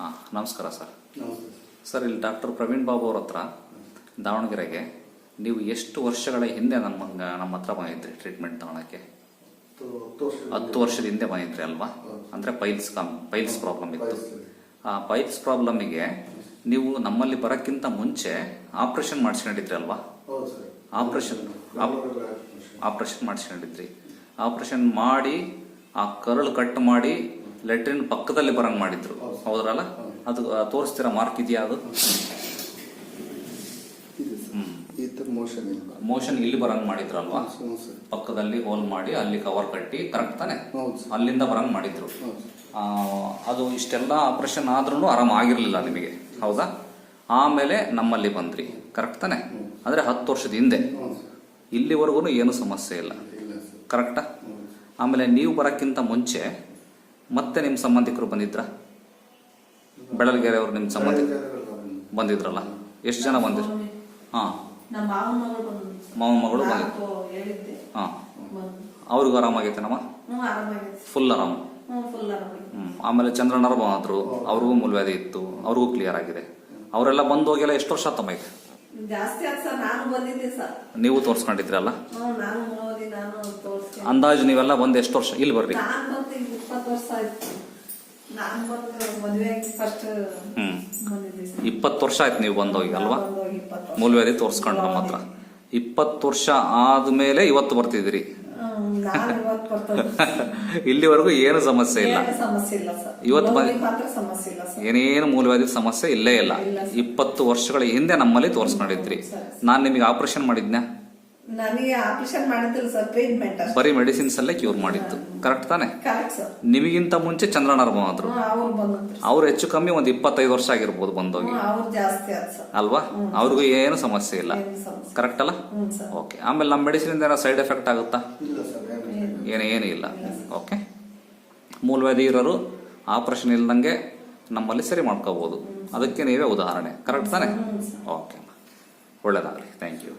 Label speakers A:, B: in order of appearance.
A: ಹಾಂ ನಮಸ್ಕಾರ sir. Sir. ಇಲ್ಲಿ ಡಾಕ್ಟರ್ ಪ್ರವೀಣ್ ಬಾಬು ಅವ್ರ ಹತ್ರ ದಾವಣಗೆರೆಗೆ ನೀವು ಎಷ್ಟು ವರ್ಷಗಳ ಹಿಂದೆ ನಮ್ಮ ನಮ್ಮ ಹತ್ರ ಬಂದಿದ್ರಿ ಟ್ರೀಟ್ಮೆಂಟ್ ತಗೊಳಕ್ಕೆ?
B: ಹತ್ತು ಹತ್ತು ವರ್ಷ
A: ವರ್ಷದ ಹಿಂದೆ ಬಂದಿದ್ರಿ ಅಲ್ವಾ. ಅಂದರೆ ಪೈಲ್ಸ್ ಕಮ್ ಪೈಲ್ಸ್ ಪ್ರಾಬ್ಲಮ್ ಇತ್ತು. ಆ ಪೈಲ್ಸ್ ಪ್ರಾಬ್ಲಮಿಗೆ ನೀವು ನಮ್ಮಲ್ಲಿ ಬರೋಕ್ಕಿಂತ ಮುಂಚೆ ಆಪ್ರೇಷನ್ ಮಾಡಿಸ್ಕೊಂಡಿದ್ರಿ ಅಲ್ವಾ? ಆಪರೇಷನ್.
B: ಆಪ್ರೇಷನ್
A: ಮಾಡಿಸ್ಕೊಂಡಿದ್ರಿ. ಆಪ್ರೇಷನ್ ಮಾಡಿ ಆ ಕರಳು ಕಟ್ ಮಾಡಿ ಲೆಟ್ರಿನ್ ಪಕ್ಕದಲ್ಲಿ ಬರಂಗ್ ಮಾಡಿದ್ರು.
B: ಹೌದು.
A: ಹೌದ್ರಲ್ಲ? ಅದು ತೋರಿಸ್ತೀರ ಮಾರ್ಕ್ ಇದೆಯಾ ಅದು?
B: ಮೋಷನ್ ಇಲ್ಲ.
A: ಮೋಷನ್ ಇಲ್ಲಿ ಬರಂಗ್ ಮಾಡಿದ್ರಲ್ವಾ? ಪಕ್ಕದಲ್ಲಿ ಹೋಲ್ ಮಾಡಿ ಅಲ್ಲಿ ಕವರ್ ಕಟ್ಟಿ ಕರೆಕ್ಟ್ ತಾನೆ? ಅಲ್ಲಿಂದ ಬರಂಗ್ ಮಾಡಿದ್ರು. ಅದು ಇಷ್ಟೆಲ್ಲ ಆಪರೇಷನ್ ಆದ್ರೂ ಆರಾಮ ಆಗಿರ್ಲಿಲ್ಲ ನಿಮಗೆ. ಹೌದಾ? ಆಮೇಲೆ ನಮ್ಮಲ್ಲಿ ಬಂದ್ರಿ. ಕರೆಕ್ಟ್ ತಾನೆ. ಅಂದ್ರೆ ಹತ್ತು ವರ್ಷದ ಹಿಂದೆ. ಇಲ್ಲಿವರೆಗೂ ಏನು ಸಮಸ್ಯೆ ಇಲ್ಲ. ಕರೆಕ್ಟಾ ಆಮೇಲೆ ನೀವು ಬರೋಕ್ಕಿಂತ ಮುಂಚೆ ಮತ್ತೆ ನಿಮ್ಮ ಸಂಬಂಧಿಕರು ಬಂದಿದ್ರ? ಬೆಳಲ್ಗೆರೆ ಅವರು ನಿಮ್ಮ ಸಂಬಂಧಿಕರು ಬಂದಿದ್ರಲ್ಲ? ಎಷ್ಟು ಜನ ಬಂದಿದ್ರು ಹಾಂ.
C: ನಮ್ಮ ಮಾವನ ಮಗಳು
A: ಬಂದಿದ್ರು
C: ಹಾಂ ಹೇಳಿದ್ದೆ.
A: ಹಾ.
C: ಬಂದು
A: ಅವ್ರಿಗೂ
C: ಆರಾಮಾಗೈತೇನಮ್ಮ
A: ಫುಲ್ ಆರಾಮ್?
C: ಹ್ಞೂ.
A: ಆಮೇಲೆ ಚಂದ್ರನಾರ ಬಂದ್ರು ಅವ್ರಿಗೂ ಮೂಲವ್ಯಾಧಿ ಇತ್ತು ಅವ್ರಿಗೂ ಕ್ಲಿಯರ್ ಆಗಿದೆ. ಅವರೆಲ್ಲ ಬಂದು ಹೋಗಿಲ್ಲ ಎಷ್ಟು ವರ್ಷ ತಮಗೆ
C: ಜಾಸ್ತಿ ಆಯ್ತು ಸರ್ ನಾನು ಬಂದಿದ್ದೆ ಸರ್.
A: ನೀವು ತೋರ್ಸ್ಕೊಂಡಿದ್ರಲ್ಲ
C: ಹ್ಞೂ ನಾನು ಓದಿ ನಾನು ತೋರಿಸ್ತೀನಿ.
A: ಅಂದಾಜು ನೀವೆಲ್ಲ ಒಂದ್ ಎಷ್ಟು ವರ್ಷ ಇಲ್ಲಿ ಬರ್ರಿ?
C: ನಾನು ಬಂದು ಈಗ ಇಪ್ಪತ್ತು ವರ್ಷ ಆಯ್ತು. ನಾನು ಬಂದು ಮದುವೆ ಆಗಿ ಫಸ್ಟ್
A: ಹ್ಮ್.
C: ಬಂದಿದ್ದೆ ಸರ್.
A: ಇಪ್ಪತ್ತು ವರ್ಷ ಆಯ್ತು ನೀವು ಬಂದೋಗಿ ಅಲ್ವಾ?
C: ಬಂದೋಗಿ ಇಪ್ಪತ್ತು ವರ್ಷ.
A: ಮೂಲವ್ಯಾಧಿ ತೋರಿಸ್ಕೊಂಡು ನಮ್ಮ ಹತ್ರ ಇಪ್ಪತ್ತು ವರ್ಷ ಆದ್ಮೇಲೆ ಇವತ್ತು ಬರ್ತಿದ್ದೀರಿ.
C: ಹ್ಮ್, ನಾನು ಇವತ್ತು ಬರ್ತದೆ
A: ಇಲ್ಲಿವರೆಗೂ ಏನು ಸಮಸ್ಯೆ ಇಲ್ಲ.
C: ಏನು ಸಮಸ್ಯೆ ಇಲ್ಲ ಸರ್.
A: ಇವತ್ತು ಬಂದ್-
C: ನೋವಿಗೆ ಮಾತ್ರ ಸಮಸ್ಯೆ ಇಲ್ಲ ಸರ್.
A: ಏನೇನು ಮೂಲವಾದ ಸಮಸ್ಯೆ ಇಲ್ಲೇ ಇಲ್ಲ. ಇಪ್ಪತ್ತು ವರ್ಷಗಳ ಹಿಂದೆ ನಮ್ಮಲ್ಲಿ ತೋರಿಸ್ಕೊಂಡಿದ್ರಿ. ನಾನು ನಿಮಗೆ ಆಪರೇಷನ್ ಮಾಡಿದ್ನ?
C: ನನಗೆ ಆಪರೇಷನ್ ಮಾಡಿದ್ದಿಲ್ಲ ಸರ್ ಟ್ರೀಟ್ಮೆಂಟ್ ಅಷ್ಟೇ.
A: ಬರೀ ಮೆಡಿಸಿನ್ಸ್ ಅಲ್ಲೇ ಕ್ಯೂರ್ ಮಾಡಿದ್ದು ಕರೆಕ್ಟ್ ತಾನೆ?
C: Correct sir.
A: ನಿಮಗಿಂತ ಮುಂಚೆ ಚಂದ್ರಣ್ಣರು
C: ಆದ್ರು. ಅವ್ರು ಬಂದ್ರು
A: ಅವ್ರು ಹೆಚ್ಚು ಕಮ್ಮಿ ಒಂದು ಇಪ್ಪತ್ತೈದು ವರ್ಷ ಆಗಿರ್ಬೋದು ಬಂದೋಗಿ.
C: ಹ್ಞೂ ಅವ್ರು ಜಾಸ್ತಿ ಆಯ್ತು ಸರ್.
A: ಅಲ್ವಾ? ಅವ್ರಿಗೂ ಏನು ಸಮಸ್ಯೆ ಇಲ್ಲ.
C: ಏನು ಸಮಸ್ಯೆ
A: ಕರೆಕ್ಟ್ ಅಲ್ಲ?
C: ಸರ್.
A: ಓಕೆ ಆಮೇಲೆ ನಮ್ಮ ಮೆಡಿಸಿನ್ ಏನಾರ ಸೈಡ್ ಎಫೆಕ್ಟ್ ಆಗುತ್ತಾ?
B: ಇಲ್ಲ ಸರ್. ಏನು
A: ಏನೂ ಇಲ್ಲ. ಓಕೆ ಮೂಲವ್ಯಾಧಿ ಇರೋರು ಆಪರೇಷನ್ ಇಲ್ದಂಗೆ ನಮ್ಮಲ್ಲಿ ಸರಿ ಮಾಡ್ಕೋಬೋದು. ಅದಕ್ಕೆ ನೀವೇ ಉದಾಹರಣೆ. ಕರೆಕ್ಟ್ ತಾನೆ? ಓಕೆ ಒಳ್ಳೆಯದಾಗಲಿ ಥ್ಯಾಂಕ್ ಯು